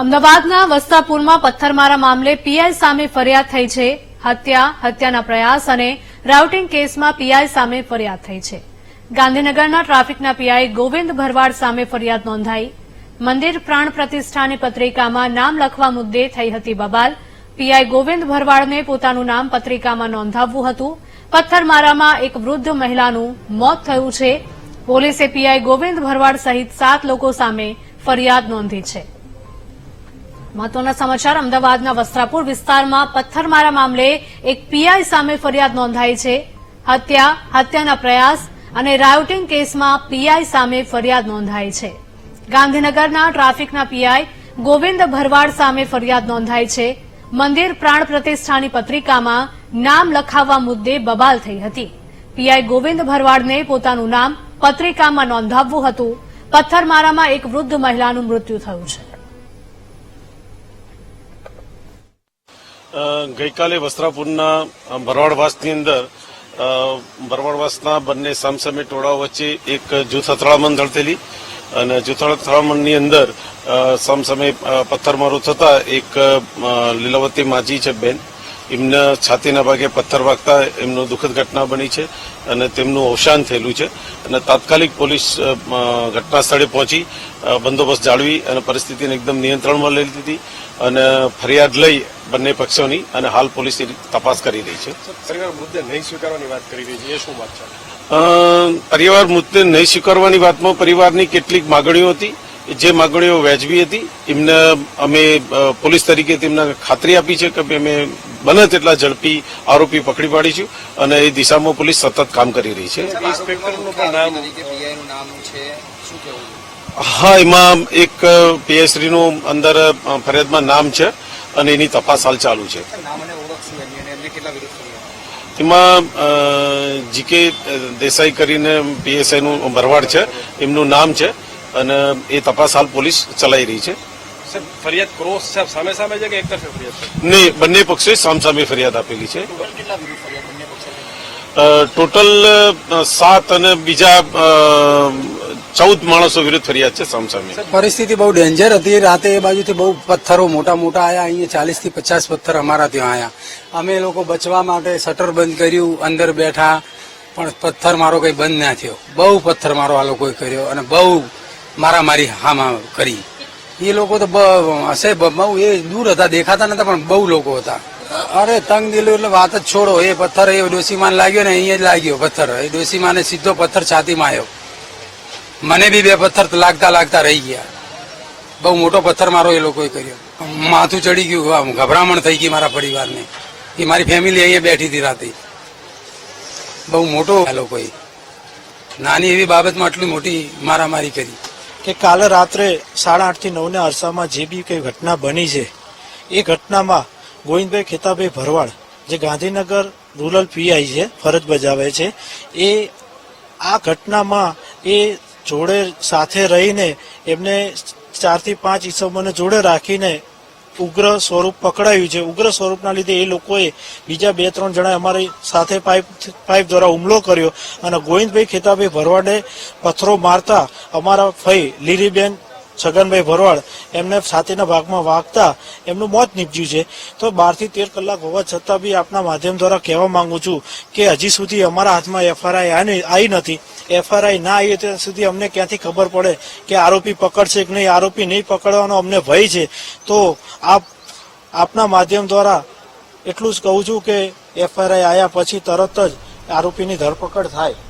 અમદાવાદના વસ્તાપુરમાં પથ્થરમારા મામલે પીઆઈ સામે ફરિયાદ થઈ છે. હત્યા, હત્યાના પ્રયાસ અને રાઉટિંગ કેસમાં પીઆઈ સામે ફરિયાદ થઈ છે. ગાંધીનગરના ટ્રાફિકના પીઆઈ ગોવિંદ ભરવાડ સામે ફરિયાદ નોંધાઈ. મંદિર પ્રાણ પ્રતિષ્ઠાની પત્રિકામાં નામ લખવા મુદ્દે થઈ હતી બબાલ. પીઆઈ ગોવિંદ ભરવાડને પોતાનું નામ પત્રિકામાં નોંધાવવું હતું. પથ્થરમારામાં એક વૃદ્ધ મહિલાનું મોત થયું છે. પોલીસે પીઆઈ ગોવિંદ ભરવાડ સહિત સાત લોકો સામે ફરિયાદ નોંધી છે. મહત્વના સમાચાર, અમદાવાદના વસ્ત્રાપુર વિસ્તારમાં પથ્થરમારા મામલે એક પીઆઈ સામે ફરિયાદ નોંધાઈ છે. હત્યા, હત્યાના પ્રયાસ અને રાયોટિંગ કેસમાં પીઆઈ સામે ફરિયાદ નોંધાઈ છે. ગાંધીનગરના ટ્રાફિકના પીઆઈ ગોવિંદ ભરવાડ સામે ફરિયાદ નોંધાઈ છે. મંદિર પ્રાણ પ્રતિષ્ઠાની પત્રિકામાં નામ લખાવવા મુદ્દે બબાલ થઈ હતી. પીઆઈ ગોવિંદ ભરવાડને પોતાનું નામ પત્રિકામાં નોંધાવવું હતું. પથ્થરમારામાં એક વૃદ્ધ મહિલાનું મૃત્યુ થયું છે. ગઈકાલે વસ્ત્રાપુરના ભરવાડવાસની અંદર ભરવાડવાસના બંને સામસામે ટોળાઓ વચ્ચે એક જૂથ અથડામણ ઝડપેલી અને જૂથ અથડામણની અંદર સામસામે પથ્થરમારો થતા એક લીલાવતી માજી છે બેન. એમને છાતીના ભાગે પથ્થર વાગતા એમનો દુઃખદ ઘટના બની છે અને તેમનું અવસાન થયેલું છે. અને તાત્કાલિક પોલીસ ઘટના સ્થળે પહોંચી બંદોબસ્ત જાળવી અને પરિસ્થિતિને એકદમ નિયંત્રણમાં લઈ લીધી અને ફરિયાદ લઈ બંને પક્ષોની અને હાલ પોલીસ તપાસ કરી રહી છે. પરિવાર મુદ્દે નહીં સ્વીકારવાની વાત કરી રહી છે એ શું વાત છે? પરિવાર મુદ્દે નહીં સ્વીકારવાની વાતમાં પરિવારની કેટલીક માગણીઓ હતી. જે માગણીઓ વ્યાજબી હતી એમને અમે પોલીસ તરીકે તેમને ખાતરી આપી છે કે અમે બને તેટલા ઝડપી આરોપી પકડી પાડીશું અને એ દિશામાં પોલીસ સતત કામ કરી રહી છે. હા એમાં એક પીએસરીનું અંદર ફરિયાદમાં નામ છે અને એની તપાસ હાલ ચાલુ છે. એમાં જીકે દેસાઈ કરીને પીએસઆઈનું ભરવાડ છે એમનું નામ છે. અને એ તપાસ હાલ પોલીસ ચલાવી રહી છે. સાહેબ ફરિયાદ ક્રોસ સાહેબ સામે સામે છે કે એક તરફે ફરિયાદ નહીં બંને પક્ષોએ સામસામે ફરિયાદ આપેલી છે. ટોટલ કેટલા વિરુદ્ધ ફરિયાદ બંને પક્ષો અ, ટોટલ અ, સાત અને બીજા ચૌદ માણસો વિરુદ્ધ ફરિયાદ છે સામસામે પરિસ્થિતિ બહુ ડેન્જર હતી. રાતે એ બાજુથી બહુ પથ્થરો મોટા મોટા આવ્યા અહીંયા ચાલીસથી પચાસ પથ્થર અમારા ત્યાં આવ્યા અમે લોકો બચવા માટે શટર બંધ કર્યું અંદર બેઠા. પણ પથ્થર મારો કઈ બંધ ના થયો. બહુ પથ્થર મારો આ લોકોએ કર્યો અને બહુ મારામારી હામાં કરી. એ લોકો તો હશે બહુ એ દૂર હતા, દેખાતા નતા, પણ બહુ લોકો હતા. અરે, તંગ દિલો એટલે વાત જ છોડો. એ પથ્થર, એ ડોસીમાન લાગ્યો ને, અહીંયા જ લાગ્યો પથ્થર. એ ડોસીમાને સીધો પથ્થર છાતીમાં આવ્યો મને બી બે પથ્થર લાગતા લાગતા રહી ગયા. બહુ મોટો પથ્થર મારો એ લોકોએ કર્યો. માથું ચડી ગયું, આમ ગભરામણ થઈ ગઈ મારા પરિવારને. એ મારી ફેમિલી અહીંયા બેઠી હતી રાતે. બહુ મોટો આ લોકોએ. નાની એવી બાબતમાં આટલી મોટી મારામારી કરી. કે કાલે રાત્રે સાડા આઠથી નવના અરસામાં જે બી કંઈ ઘટના બની છે, એ ઘટનામાં ગોવિંદભાઈ ખેતાભાઈ ભરવાડ, જે ગાંધીનગર રૂરલ પીઆઈ છે, ફરજ બજાવે છે, એ આ ઘટનામાં એ જોડે સાથે રહીને એમને ચારથી પાંચ ઈસમોને જોડે રાખીને ઉગ્ર સ્વરૂપ પકડાયું છે. ઉગ્ર સ્વરૂપના લીધે એ લોકોએ બીજા બે, ત્રણ જણા અમારી સાથે પાઇપ પાઇપ દ્વારા હુમલો કર્યો અને ગોવિંદભાઈ ખેતાભાઈ ભરવાડે પથ્થરો મારતા અમારા ફઈ લીલીબેન છગનભાઈ ભરવાડ એમને છાતીના ભાગમાં વાગતા એમનું મોત નીપજ્યું છે. તો બારથી તેર કલાક હોવા છતાં બી આપના માધ્યમ દ્વારા કહેવા માંગુ છું કે હજી સુધી અમારા હાથમાં એફઆરઆઈ આવી નથી. એફઆરઆઈ ના આવી ત્યાં સુધી અમને ક્યાંથી ખબર પડે કે આરોપી પકડશે કે નહીં? આરોપી નહીં પકડવાનો અમને ભય છે. તો આપ, આપના માધ્યમ દ્વારા એટલું જ કહું છું કે એફઆરઆઈ આવ્યા પછી તરત જ આરોપીની ધરપકડ થાય.